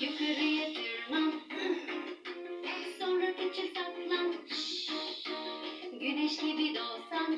Yukarıya tırman. Sonra küçük saklan. Güneş gibi doğsan.